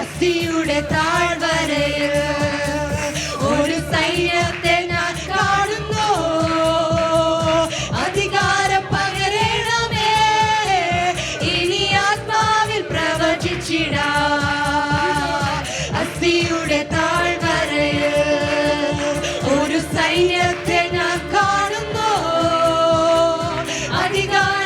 അസ്ഥിയുടെ താഴ്വരയിൽ ഒരു സൈന്യത്തെ ഞാൻ കാണുന്നു. അധികാരം പകരണമേ ഇനി ആത്മാവിൽ പ്രവചിച്ചിട അസ്ഥിയുടെ താഴ്വരയിൽ ഒരു സൈന്യത്തെ ഞാൻ കാണുന്നു. അധികാരം